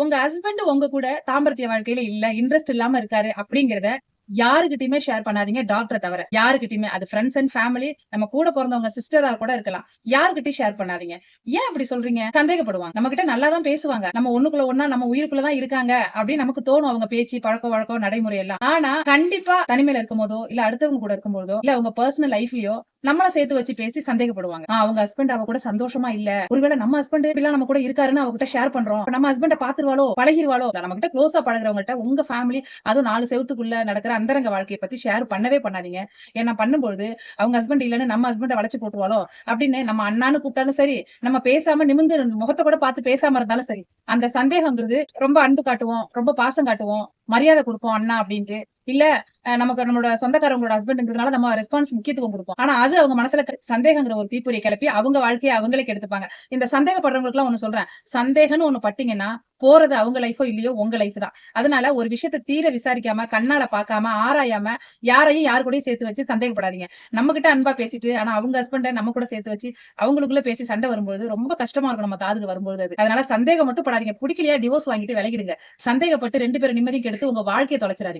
உங்க ஹஸ்பண்ட் உங்க கூட தாம்பரத்திய வாழ்க்கையில இல்ல இன்ட்ரெஸ்ட் இல்லாம இருக்காரு அப்படிங்கறத யாருகிட்டயுமே ஷேர் பண்ணாதீங்க டாக்டரை தவிர. யாருகிட்டயுமே அது ஃப்ரெண்ட்ஸ் அண்ட் ஃபேமிலி நம்ம கூட பிறந்தவங்க சிஸ்டரா கூட இருக்கலாம். யாருகிட்டயும் ஷேர் பண்ணாதீங்க. ஏன் அப்படி சொல்றீங்க? சந்தேகப்படுவாங்க. நம்ம கிட்ட நல்லா தான் பேசுவாங்க. நம்ம ஒண்ணுக்குள்ள ஒன்னா நம்ம உயிருக்குள்ள தான் இருக்காங்க அப்படின்னு நமக்கு தோணும் அவங்க பேச்சு பழக்க வழக்கம் நடைமுறை எல்லாம். ஆனா கண்டிப்பா தனிமையில இருக்கும் போதோ இல்ல அடுத்தவங்க கூட இருக்கும் போதோ இல்ல உங்க பர்சனல் லைஃப்லயோ நம்மள சேர்த்து வச்சு பேசி சந்தேகப்படுவாங்க. அவங்க ஹஸ்பண்ட் அவ கூட சந்தோஷமா இல்ல. ஒருவேளை நம்ம ஹஸ்பண்ட் இப்படிலாம் நம்ம கூட இருக்காருன்னு அவகிட்ட ஷேர் பண்றோம். நம்ம ஹஸ்பண்ட பாத்துருவாளோ பழகிருவாளோ? நம்ம கிட்ட க்ளோஸா பழகுறவங்கள்ட்ட உங்க ஃபேமிலி அதுவும் நாலு செவத்துக்குள்ள நடக்கிற அந்தரங்க வாழ்க்கையை பத்தி ஷேர் பண்ணவே பண்ணாதீங்க. ஏன்னா பண்ணும்போது அவங்க ஹஸ்பண்ட் இல்லைன்னு நம்ம ஹஸ்பண்ட வளைச்சு போட்டுருவாளோ? அப்படின்னு நம்ம அண்ணான்னு கூப்பிட்டாலும் சரி நம்ம பேசாம நிமிந்து முகத்தை கூட பார்த்து பேசாம இருந்தாலும் சரி அந்த சந்தேகங்கிறது ரொம்ப அன்பு காட்டுவோம் ரொம்ப பாசம் காட்டுவோம் மரியாதை கொடுப்போம் அண்ணா அப்படின்ட்டு. இல்ல நமக்கு நம்மளோட சொந்தக்காரங்களோட ஹஸ்பண்ட்ங்கிறதுனால நம்ம ரெஸ்பான்ஸ் முக்கியத்துவம் கொடுப்போம். ஆனா அது அவங்க மனசுல சந்தேகங்கிற ஒரு தீப்பொறியை கிளப்பி அவங்க வாழ்க்கையை அவங்களே எடுத்துப்பாங்க இந்த சந்தேகப்படுறவங்களுக்கு எல்லாம் ஒண்ணு சொல்றேன். சந்தேகம்னு ஒண்ணு பட்டீங்கன்னா போறது அவங்க லைஃபோ இல்லையோ உங்க லைஃப் தான். அதனால ஒரு விஷயத்த தீர விசாரிக்காம கண்ணால பாக்காம ஆராயாம யாரையும் யாரு கூடயும் சேர்த்து வச்சு சந்தேகப்படாதீங்க. நம்ம கிட்ட அன்பா பேசிட்டு ஆனா அவங்க ஹஸ்பண்ட நம்ம கூட சேர்த்து வச்சு அவங்களுக்குள்ள பேசி சண்டை வரும்போது ரொம்ப கஷ்டமா இருக்கும் நம்ம காதுக்கு வரும்போது அது. அதனால சந்தேகம் மட்டும் படாதீங்க. பிடிக்கலையா டிவோர்ஸ் வாங்கிட்டு விலகிடுங்க. சந்தேகப்பட்டு ரெண்டு பேரும் நிம்மதியும் கெடுத்து உங்க வாழ்க்கையை தொலைச்சிடாதீங்க.